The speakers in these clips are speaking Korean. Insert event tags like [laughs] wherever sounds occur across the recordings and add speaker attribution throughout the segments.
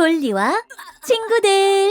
Speaker 1: 돌리와 친구들.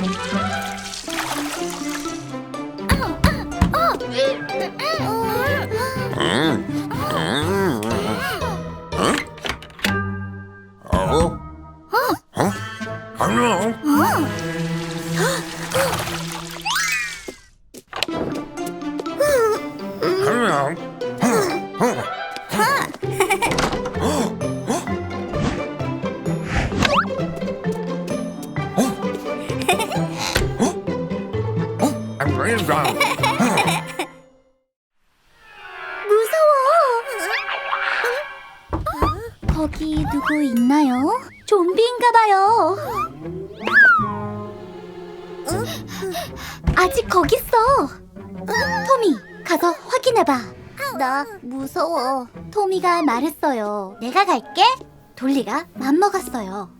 Speaker 1: Thank you. 나 무서워. 토미가 말했어요. 내가 갈게. 돌리가 맘먹었어요.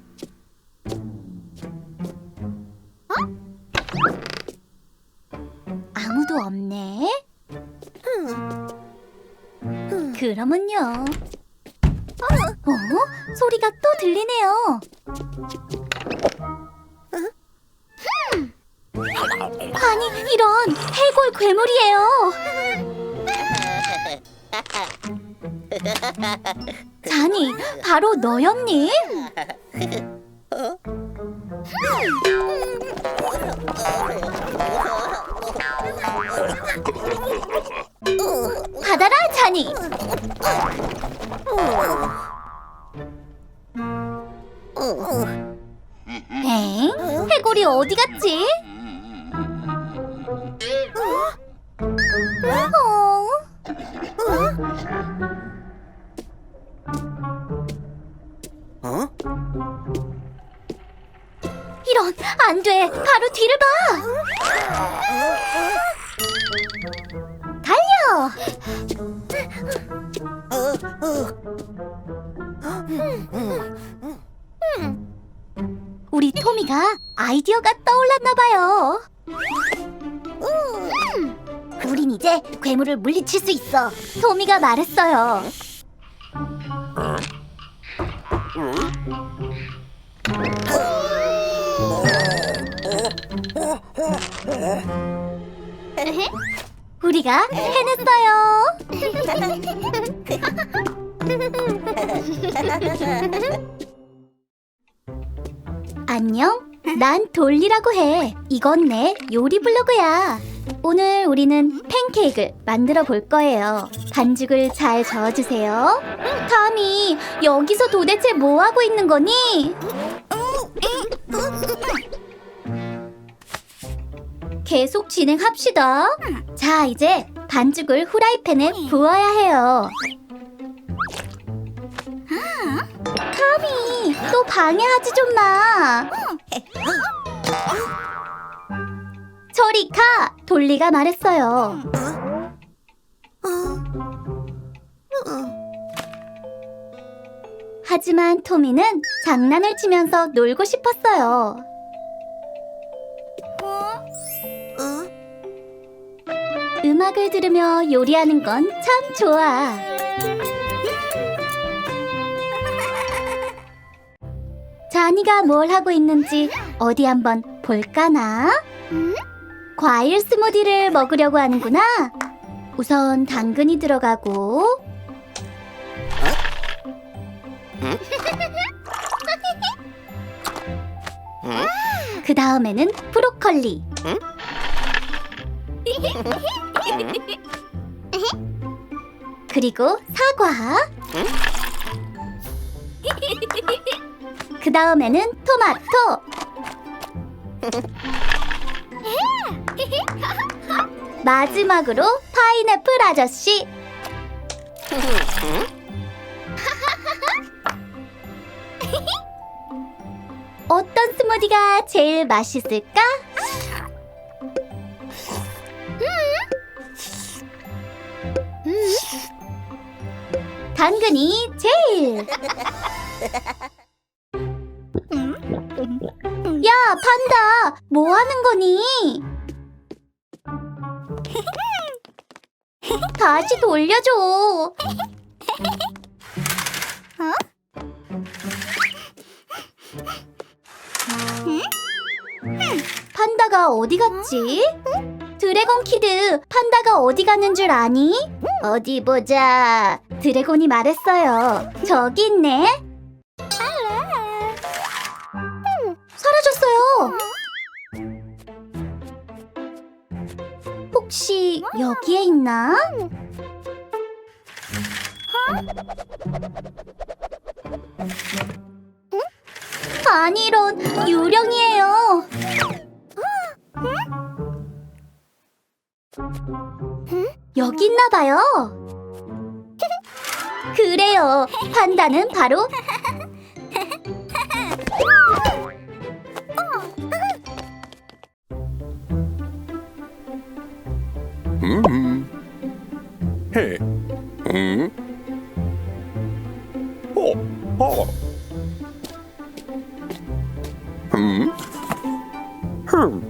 Speaker 1: 아무도 없네. 그러면요. 어? 소리가 또 들리네요. 흠. 아니, 이런 해골 괴물이에요. 자니, 바로 너였니? 받아라, 자니. 엥? 해골이 어디 갔지? 어? 이런 안 돼. 바로 뒤를 봐. 달려. 우리 토미가 아이디어가 떠올랐나 봐요. 음, 우린 이제 괴물을 물리칠 수 있어. 토미가 말했어요. 우리가 해냈어요. 안녕. 난 돌리라고 해. 이건 내 요리 블로그야. 오늘 우리는 팬케이크를 만들어 볼 거예요. 반죽을 잘 저어주세요. 타미, 여기서 도대체 뭐 하고 있는 거니? 계속 진행합시다. 자, 이제 반죽을 후라이팬에 부어야 해요. 타미, 또 방해하지 좀 마. 저리 가! 돌리가 말했어요. 하지만 토미는 장난을 치면서 놀고 싶었어요. 음악을 들으며 요리하는 건 참 좋아. 자니가 뭘 하고 있는지 어디 한번 볼까나? 과일 스무디를 먹으려고 하는구나. 우선 당근이 들어가고 [laughs] 그 다음에는 브로콜리. 그리고 사과. [laughs] 그 다음에는 토마토. 마지막으로 파인애플 아저씨. [laughs] 어떤 스무디가 제일 맛있을까? 당근이 제일. 야, 판다, 뭐 하는 거니? 다시 돌려줘. 판다가 어디 갔지? 드래곤 키드, 판다가 어디 갔는 줄 아니? 어디 보자. 드래곤이 말했어요. 저기 있네. 사라졌어요. 혹시 여기에 있나? 아니론 유령이에요. 여기 있나 봐요. 그래요. 판다는 바로
Speaker 2: 음. 해. 음. 어. 어. 음. 흠.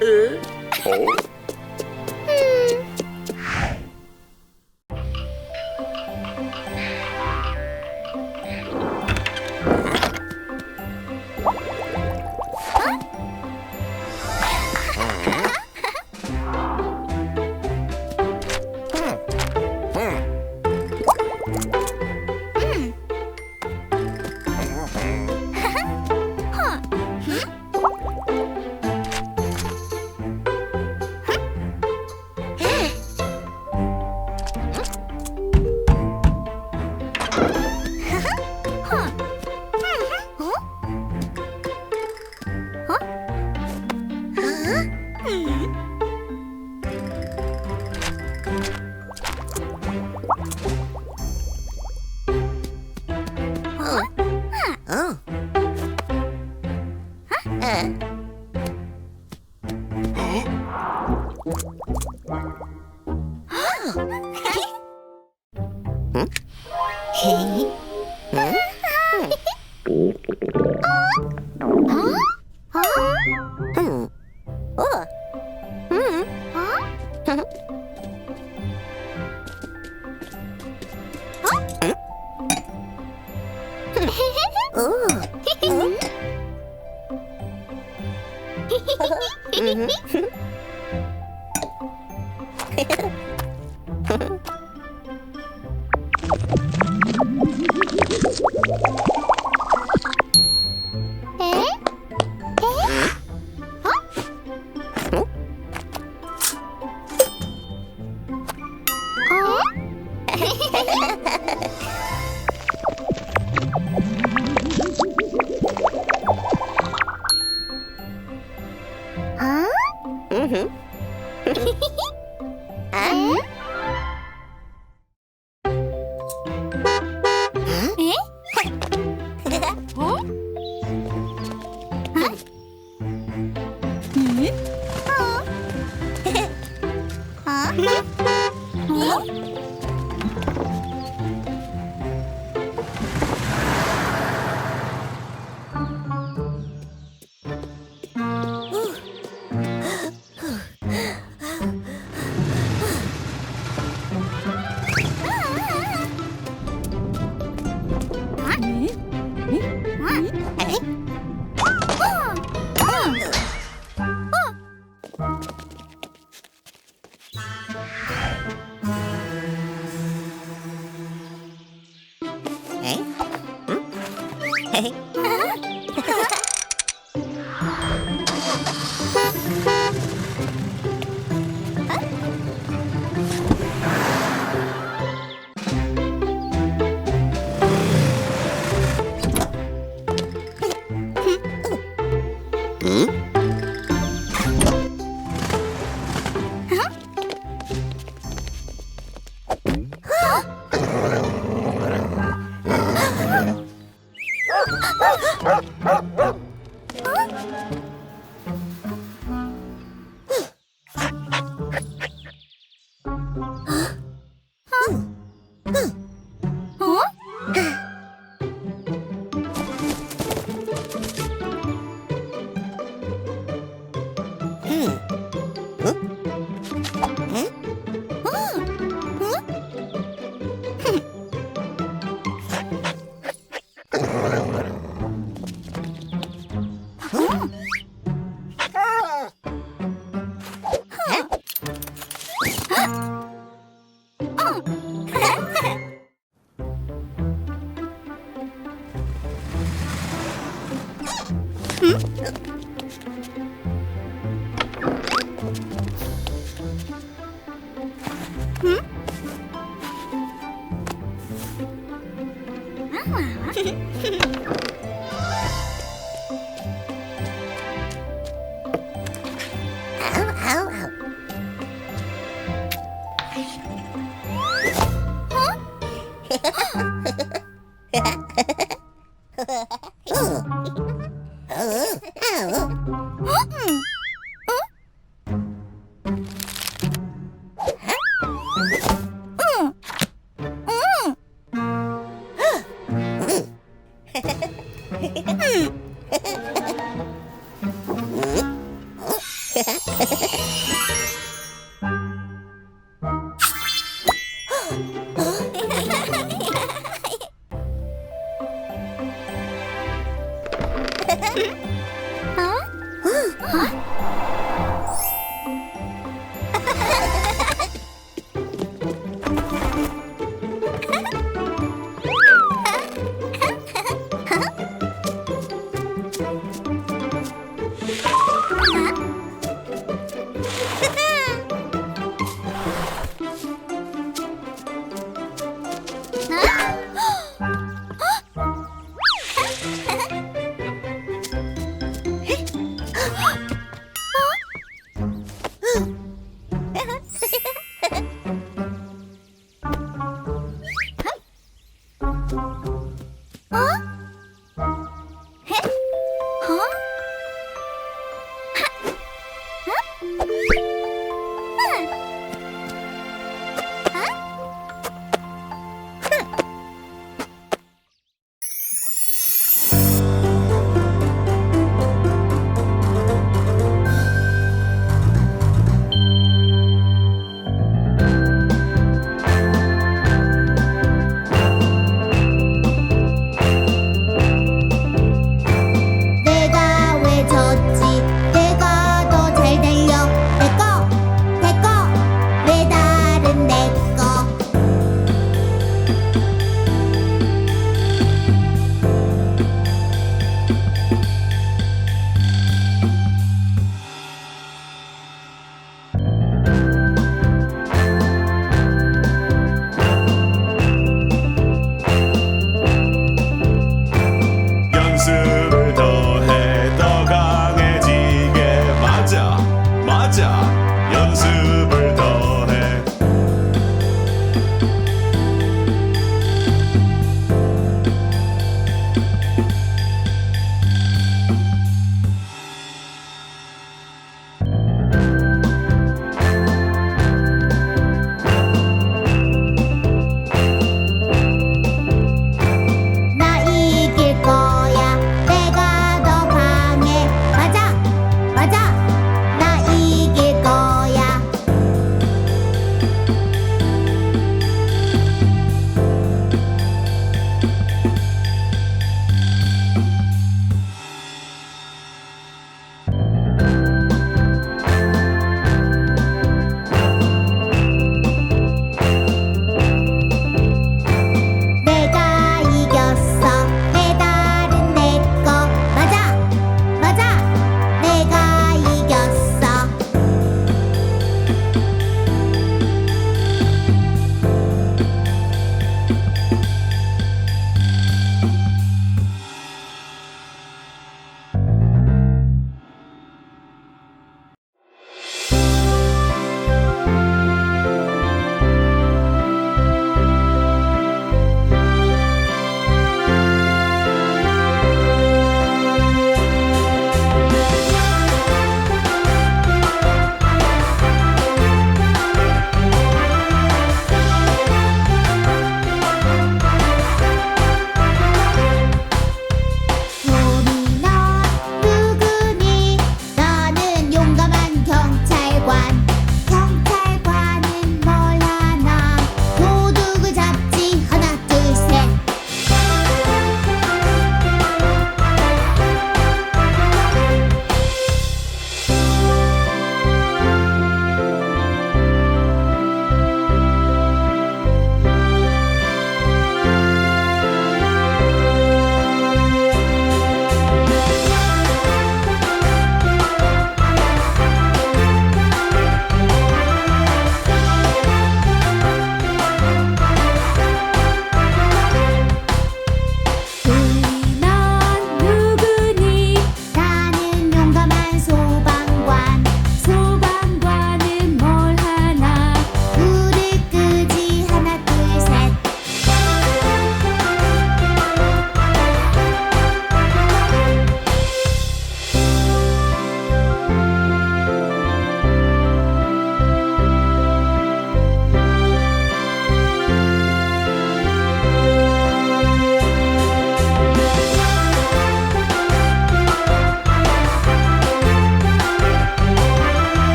Speaker 2: 어. Huh?